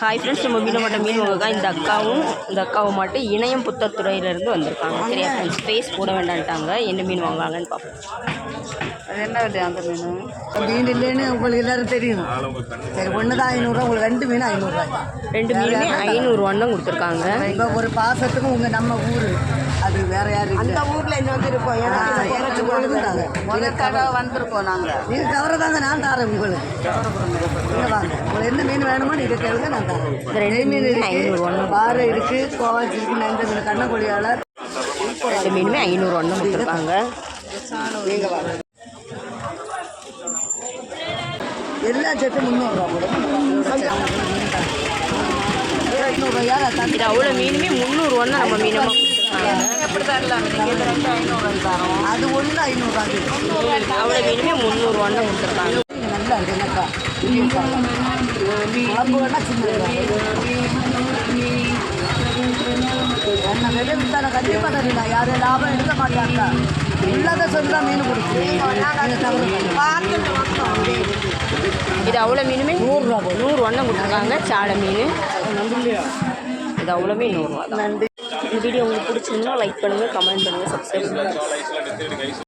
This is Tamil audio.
ஹாய் ஃப்ரெண்ட்ஸ் நம்ம மீன் மட்டும் மீன் வாங்க இந்த அக்காவும் இந்த அக்காவும் மட்டும் இணையம் புத்தத்துறையிலேருந்து வந்திருக்காங்க. சரியா? ஃப்ரெண்ட்ஸ் ஃபேஸ் போட வேண்டான்ட்டாங்க. என்ன மீன் வாங்குவாங்கன்னு பார்ப்போம் அது என்ன அந்த மீன்? மீன் இல்லைன்னு உங்களுக்கு எல்லாரும் தெரியும். சரி ஒன்று தான் ஐநூறுரூவா. உங்களுக்கு ரெண்டு மீன் ஐநூறுரூவா. ரெண்டு மீனுமே ஐநூறுரூவான்னு தான் கொடுத்துருக்காங்க. இப்போ ஒரு பாசத்துக்கும் உங்கள் நம்ம ஊர். வேற யாரும் அந்த ஊரில் இருந்து வந்து முதல் தடவை வந்திருக்கோம் நாங்கள் நீங்கள் கவரை தாங்க நான் தரேன் உங்களுக்கு. இங்கே வாங்க உங்களுக்கு என்ன மீன் வேணுமோ நீங்கள் கேளுங்க நான் தரேன். ரெண்டு மீனுமே ஐநூறுரூவான்னு பாறை இருக்குது கோவாச்சி இருக்குது நண்டு மீன் கண்ணக்கொடியாளர் ரெண்டு மீனுமே ஐநூறுரூவான்னு தான் கொடுத்துருக்காங்க. வாங்க எல்லா செட்டும் முந்நூறுரூவா கூட ஐநூறுரூவா இது அவ்வளோ மீனுமே முந்நூறுவான்னு நம்ம மீனமாக எப்படி தரலாம் அது ஒன்று ஐநூறுரூவா அவ்வளோ மீனுமே முந்நூறுவான்னு கொடுத்துருக்காங்க. நல்லா இருக்கு என்னக்கா குழம்பு வேணா சின்ன என்ன விலை வித்தான கண்டிப்பாக தரீங்க யாரும் லாபம் எடுக்க மாட்டாங்க. இல்லாத சொல்லி தான் மீன் கொடுத்து இது அவ்வளோ மீனுமே நூறுரூவா நூறுரூவான்னு கொடுத்துருக்காங்க. சாடை மீன். இது அவ்வளோமே நூறுரூவா நன்றி இந்த வீடியோ உங்களுக்கு பிடிச்சிருந்தா லைக் பண்ணுங்கள் கமெண்ட் பண்ணுங்கள் சப்ஸ்கிரைப் பண்ணுங்கள்